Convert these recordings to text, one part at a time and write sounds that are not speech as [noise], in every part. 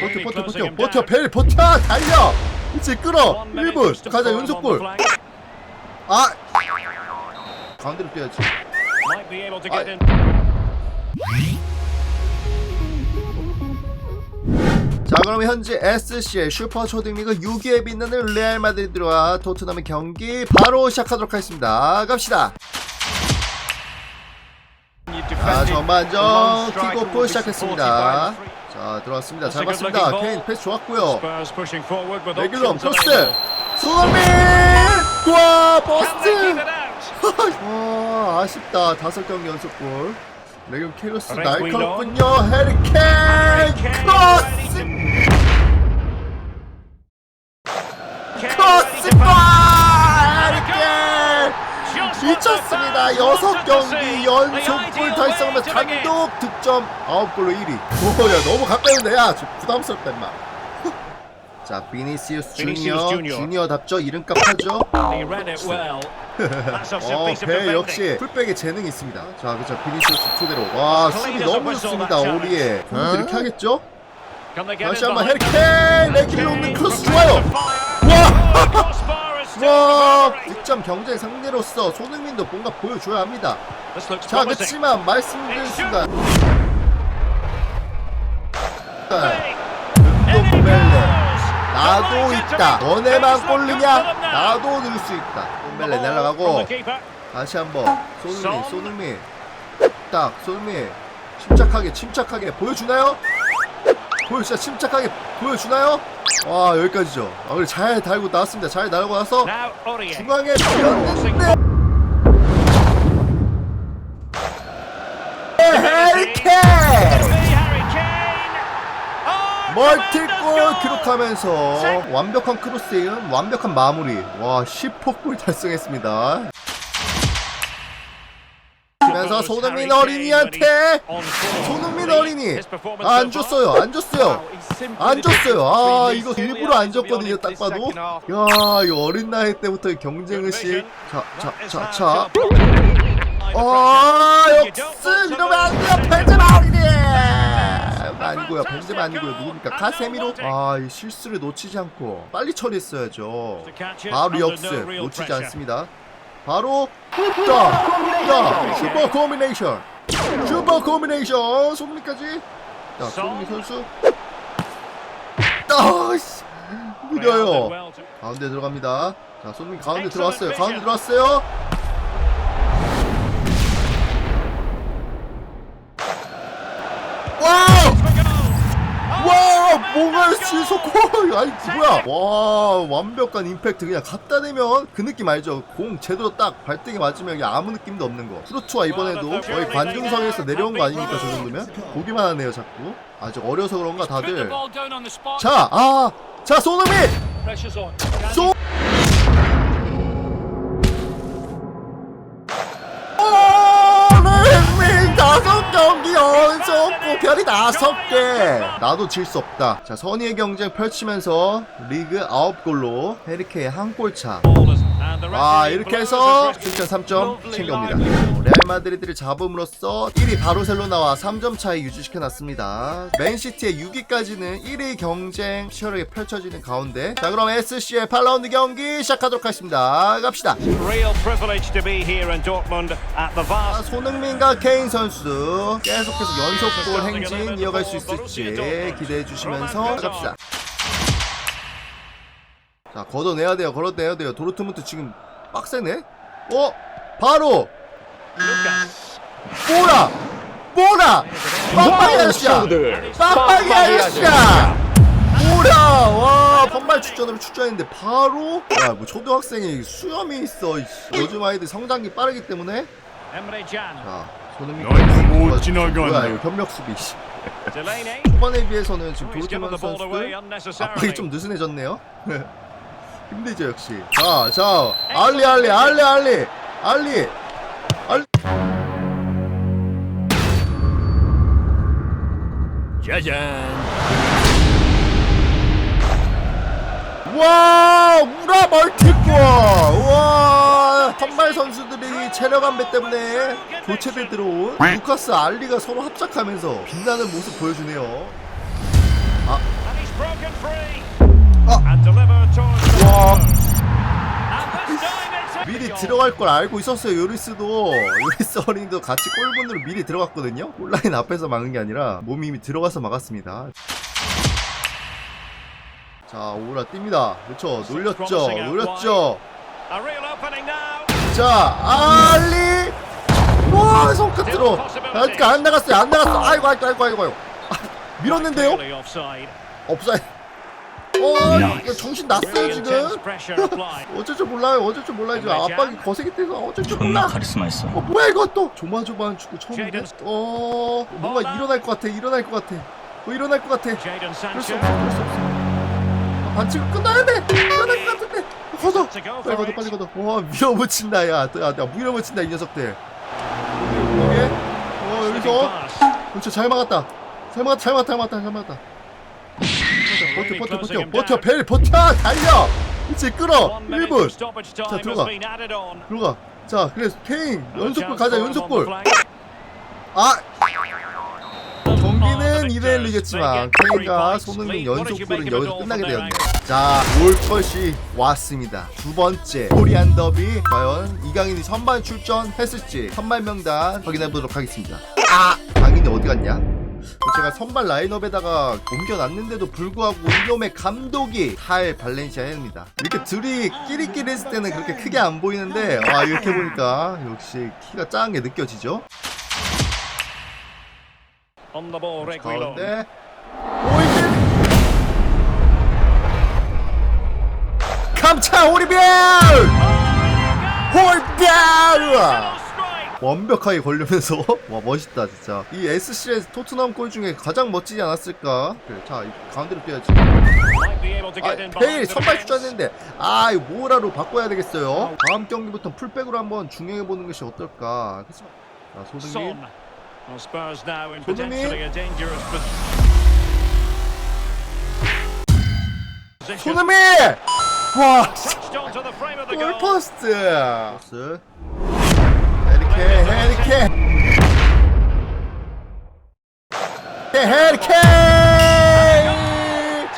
버텨 버텨 버텨 버텨 벨 버텨 달려! 그치 끌어 1분 가자 연속골. 아! 가운데로 뛰어야지. 자 그럼 현재 SCL 슈퍼 초딩리그 6위에 빛나는 레알 마드리드와 토트넘의 경기 바로 시작하도록 하겠습니다. 갑시다! 자 전반전 킥오프 시작했습니다 자 들어왔습니다. 잘 봤습니다. 케인 패스 좋았고요. 레귤럼 크로스 손흥민! 와 버스트! [laughs] 와 아쉽다. 다섯 경기 연속골. 레귤 캐로스 날카롭군요. 해리케인 크로스 미쳤습니다. 여섯 경기 연속 골 달성하면 단독 득점 9골로 1위. 오야 너무 가까운데 야저 부담스럽다 임마. [laughs] 자 비니시우스 주니어 주니어. 주니어답죠 이름값 하죠. 어배 역시 풀백에 재능이 있습니다. 자 그쵸 비니시우스 토대로 와 수비 너무 좋습니다 오리에 경기도 이렇게 하겠죠? 다시 한번 해리케인 레길 놓는 1점 경쟁 상대로서 손흥민도 뭔가 보여줘야 합니다. 자 그렇지만 말씀드린 순간. 눈도 멜레. 나도 있다. 너네만 꼴르냐? 나도 늘 수 있다. 멜레 날아가고 다시 한번 손흥민 손흥민. 딱 손흥민. 침착하게 침착하게 보여주나요? 보여 진짜 침착하게 보여주나요? 와 여기까지죠. 아 그래 잘 달고 나왔습니다. 잘 달고 나서 중앙에 밀었는데. 해리케인 멀티골 기록하면서 완벽한 크로스에은 완벽한 마무리. 와 10호 골 달성했습니다 그러면서 손흥민 어린이한테 손흥민 어린이. 아, 안 줬어요 안 줬어요. 안 줬어요. 아 이거 일부러 안 줬거든요 딱 봐도. 야 이거 어린 나이 때부터 경쟁의식 자자자자. 아 역습 이러면 안 돼요 벤제마 어린이! 아니고요 벤제마 아니고요. 누굽니까? 카세미로? 아 이 실수를 놓치지 않고 빨리 처리했어야죠. 바로 역습 놓치지 않습니다. 바로 자, 슈퍼 코미네이션. 슈퍼 코미네이션. 손흥민까지? 자 손흥민 선수. 아씨. 느려요. 가운데 들어갑니다. 자 손흥민 가운데 들어왔어요. 가운데 들어왔어요 뭔가 시소골 아니 뭐야? 와 완벽한 임팩트. 그냥 갖다 대면 그 느낌 알죠? 공 제대로 딱 발등에 맞으면 그냥 아무 느낌도 없는 거. 트루트와 이번에도 거의 관중석에서 내려온 거 아닙니까 저 정도면? 보기만 하네요 자꾸. 아주 어려서 그런가 다들. 자아자 손흥민! 쏘 손흥민 경기 연속고 별이 다섯 개 나도 질 수 없다. 자 선의의 경쟁 펼치면서 리그 아홉 골로 헤리케이 한 골차. 아 이렇게 해서 출전 3점 챙겨옵니다. 레알 마드리드를 잡음으로써 1위 바르셀로나와 3점 차이 유지시켜놨습니다 맨시티의 6위까지는 1위 경쟁 치열하게 펼쳐지는 가운데 자 그럼 SC의 8라운드 경기 시작하도록 하겠습니다 갑시다 아, 손흥민과 케인 선수 계속해서 연속골 행진 이어갈 수 있을지 기대해 주시면서 갑시다. 자, 걷어내야 돼요. 걷어내야 돼요. 도르트문트 지금 빡세네. 어? 바로 뭐라? 뭐라? 빡빡이 아저씨야. 빡빡이 아저씨야. 뭐라? 와, 선발 출전으로 출전했는데 바로 야, 뭐 초등학생이 수염이 있어. 요즘 아이들 성장기 빠르기 때문에. 자, 손흥민 뭐 어, 지나가네. 이거 협력 수비. 초반에 비해서는 지금 away 선수들 압박이. 좀 느슨해졌네요. [laughs] 힘들죠 역시. 자, 자, 알리 알리 알리 알리 알리 알리. 짜잔. 와 우라 멀티골. 와 선발 선수들이 체력 안배 때문에 교체돼 들어온 루카스 알리가 서로 합작하면서 빛나는 모습 보여주네요. 아. 아. 와. 들어갈 걸 알고 있었어요 요리스도. 요리스 어린이도 같이 골문으로 미리 들어갔거든요? 골라인 앞에서 막은 게 아니라 몸이 이미 들어가서 막았습니다. 자 오라 뜁니다. 그렇죠 놀렸죠? 놀렸죠. 자 알리! 와 손끝으로! 아직 안 나갔어요 안 나갔어 아이고 아이고 아이고 아이고. 아, 밀었는데요. 없어요 어 이거 정신 났어요 Really 지금. [laughs] 어쩔 줄 몰라요 어쩔 줄 몰라요. 지금 압박이 거세게 돼서 어쩔 줄 몰라. 카리스마 있어. 어 뭐야 이거 또? 조마조마한 축구 처음인데. 어 뭔가 일어날 것 같아 일어날 것 같아. 뭐 일어날 것 같아. 그럴 수. 없어 그럴 수 없어. 아, 반칙 끝나야 돼! 끝날 것 같은데. 걷어 빨리 걷어. 빨리 걷어 와 밀어붙인다 야, 야, 야 밀어붙인다 이 녀석들. 여기 어 여기서. 그렇죠 잘 막았다. 잘 막았다 잘 막았다 잘 막았다 잘 막았다 버텨 버텨 버텨 버텨 벨 버텨 달려 그렇지 끌어 One minute of 1분 stoppage 자, 들어가. 들어가 자 그래 케인 Another 연속골 가자 연속골. 아 Oh, 경기는 the 2대1 victors. 리겠지만 They get three 케인과. 손흥민 연속골은 여기서 끝나게 되었네요 자 올컷이 왔습니다 두 번째 코리안 더비 과연 이강인이 선발 출전했을지 선발 명단 확인해 보도록 하겠습니다 아 강인이 어디 갔냐 제가 선발 라인업에다가 옮겨놨는데도 불구하고 이놈의 감독이 탈 발렌시아입니다 이렇게 둘이 끼리끼리 했을 때는 그렇게 크게 안 보이는데 와 이렇게 보니까 역시 키가 작은 게 느껴지죠. 가운데 감차 오리벨 Strike. 완벽하게 걸리면서 와 멋있다 진짜 이 SCS 토트넘 골 중에 가장 멋지지 않았을까 그래 자이 가운데로 뛰어야지 아, 베일 선발. 출전했는데 아 이거 모라로 바꿔야 되겠어요 다음 경기부터 풀백으로 한번 중요해 보는 것이 어떨까? 자 소승민 position. 손흥민 와 Touched onto the frame of the 골 goal. 포스트 해리케인 To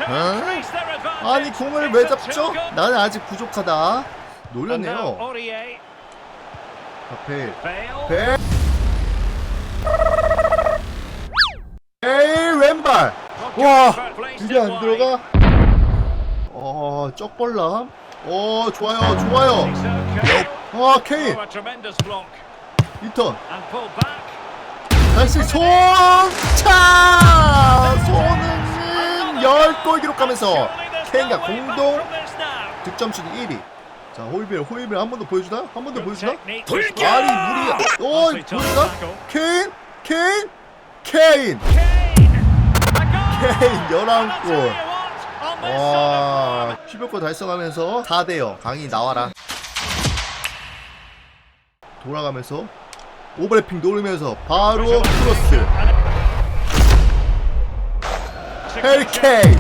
어? 아니 공을 왜 잡죠? 나는 아직 부족하다. 놀렸네요. Aurier. 베일. 베일 베일 왼발. 와 이게 안 들어가? 어 쪽벌람? 어 좋아요 좋아요. 아 케인 리턴. 다시 손차! 손흥민 10골 기록하면서 케인과 공동 득점슛 1위. 자 호이벨 호이벨 한 번 더 보여주나? 한 번 더 보여주나? 아니 무리야 오 보여주나? 케인 케인 케인. 케인 11골. 와 11골 달성하면서 4대0 강이 나와라. 돌아가면서 오버래핑 노리면서 바로 크로스. 해리케인!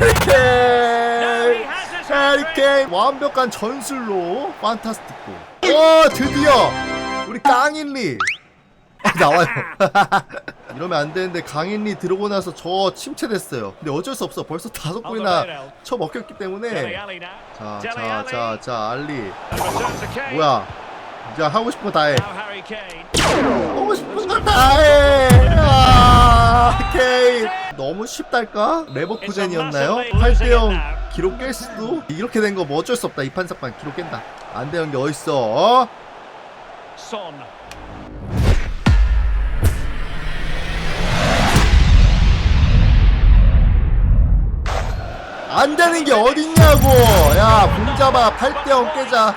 해리케인! 해리케인! 완벽한 전술로 판타스티코 어 드디어! 우리 강인리! 아, [laughs] 나와요. [laughs] 이러면 안 되는데 강인리 들어오고 나서 저 침체됐어요. 근데 어쩔 수 없어. 벌써 다섯 골이나 쳐 먹혔기 때문에. 자 자 자 자 알리. 뭐야. 이제 하고 싶은 거 다 해 하고 싶은 거 다 해. 아 케인. 너무 쉽달까? 레버쿠젠이었나요? 8대0 기록 깰 수도? 이렇게 된 거 뭐 어쩔 수 없다. 이 판삭판 기록 깬다. 안 되는 게 어딨어. 안 되는 게 어딨냐고. 야 공 잡아. 8대0 깨자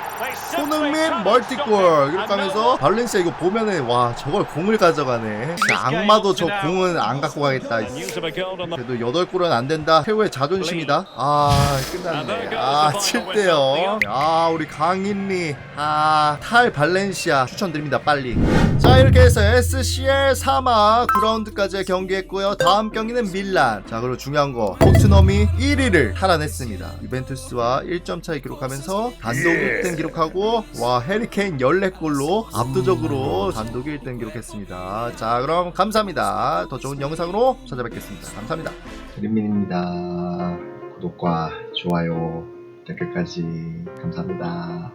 손흥민 멀티골. 이렇게 하면서 발렌시아 이거 보면은 와 저걸 공을 가져가네. 악마도 저 공은 안 갖고 가겠다. 그래도 8골은 안 된다. 최후의 자존심이다. 아 끝났네. 아 7대0 아 우리 강인리. 아탈 발렌시아 추천드립니다 빨리. 자 이렇게 해서 SCL 3화 9라운드까지 경기했고요. 다음 경기는 밀란. 자 그리고 중요한 거. 토트넘이 1위를 탈환했습니다. 유벤투스와 1점 차이 기록하면서 단독 1등 기록하고 와 해리케인 14골로 압도적으로 단독 1등 기록했습니다. 자 그럼 감사합니다. 더 좋은 영상으로 찾아뵙겠습니다. 감사합니다. 드림민입니다. 구독과 좋아요, 댓글까지 감사합니다.